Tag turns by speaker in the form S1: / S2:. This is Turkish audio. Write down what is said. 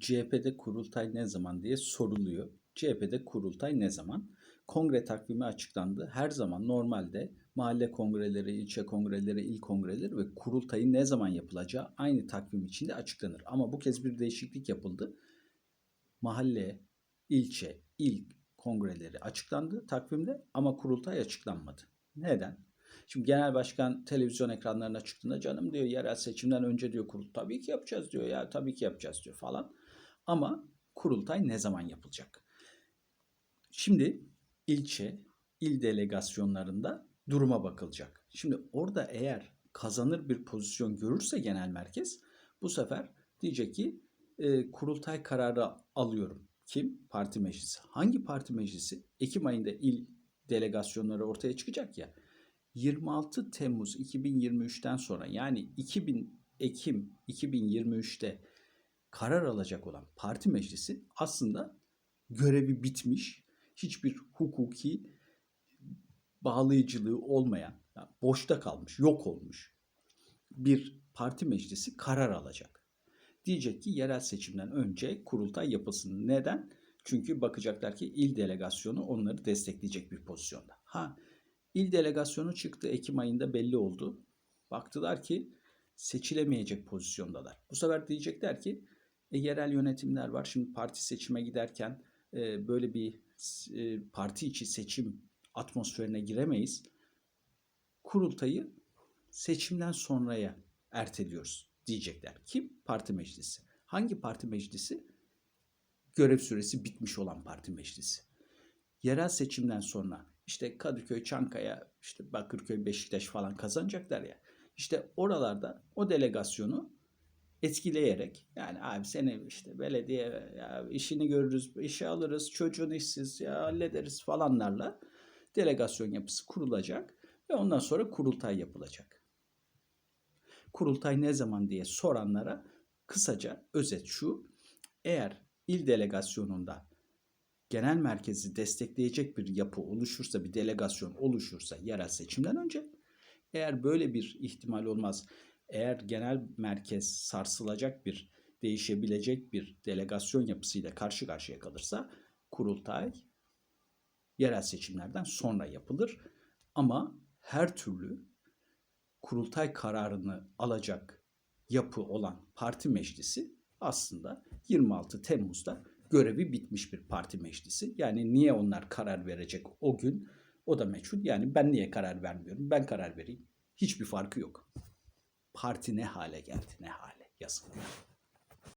S1: CHP'de kurultay ne zaman diye soruluyor. CHP'de kurultay ne zaman? Kongre takvimi açıklandı. Her zaman normalde mahalle kongreleri, ilçe kongreleri, il kongreleri ve kurultayın ne zaman yapılacağı aynı takvim içinde açıklanır. Ama bu kez bir değişiklik yapıldı. Mahalle, ilçe, il kongreleri açıklandı takvimde ama kurultay açıklanmadı. Neden? Şimdi genel başkan televizyon ekranlarına çıktığında canım diyor yerel seçimden önce diyor kurul tabii ki yapacağız diyor ya tabii ki yapacağız diyor falan. Ama kurultay ne zaman yapılacak? Şimdi ilçe, il delegasyonlarında duruma bakılacak. Şimdi orada eğer kazanır bir pozisyon görürse genel merkez bu sefer diyecek ki e, kurultay kararı alıyorum. Kim? Parti meclisi. Hangi parti meclisi? Ekim ayında il delegasyonları ortaya çıkacak ya. 26 Temmuz 2023'ten sonra yani 2000 Ekim 2023'te karar alacak olan parti meclisi aslında görevi bitmiş, hiçbir hukuki bağlayıcılığı olmayan, yani boşta kalmış, yok olmuş bir parti meclisi karar alacak. Diyecek ki yerel seçimden önce kurultay yapılsın. Neden? Çünkü bakacaklar ki il delegasyonu onları destekleyecek bir pozisyonda. Ha il delegasyonu çıktı Ekim ayında belli oldu. Baktılar ki seçilemeyecek pozisyondalar. Bu sefer diyecekler ki e, yerel yönetimler var. Şimdi parti seçime giderken e, böyle bir e, parti içi seçim atmosferine giremeyiz. Kurultayı seçimden sonraya erteliyoruz diyecekler. Kim? Parti meclisi. Hangi parti meclisi? Görev süresi bitmiş olan parti meclisi. Yerel seçimden sonra işte Kadıköy, Çankaya, işte Bakırköy, Beşiktaş falan kazanacaklar ya. İşte oralarda o delegasyonu etkileyerek yani abi seni işte belediye ya işini görürüz, işe alırız, çocuğun işsiz ya hallederiz falanlarla delegasyon yapısı kurulacak ve ondan sonra kurultay yapılacak. Kurultay ne zaman diye soranlara kısaca özet şu. Eğer il delegasyonunda genel merkezi destekleyecek bir yapı oluşursa, bir delegasyon oluşursa yerel seçimden önce eğer böyle bir ihtimal olmaz, eğer genel merkez sarsılacak bir, değişebilecek bir delegasyon yapısıyla karşı karşıya kalırsa kurultay yerel seçimlerden sonra yapılır. Ama her türlü kurultay kararını alacak yapı olan parti meclisi aslında 26 Temmuz'da görevi bitmiş bir parti meclisi. Yani niye onlar karar verecek o gün o da meçhul. Yani ben niye karar vermiyorum? Ben karar vereyim. Hiçbir farkı yok. Parti ne hale geldi ne hale yazık.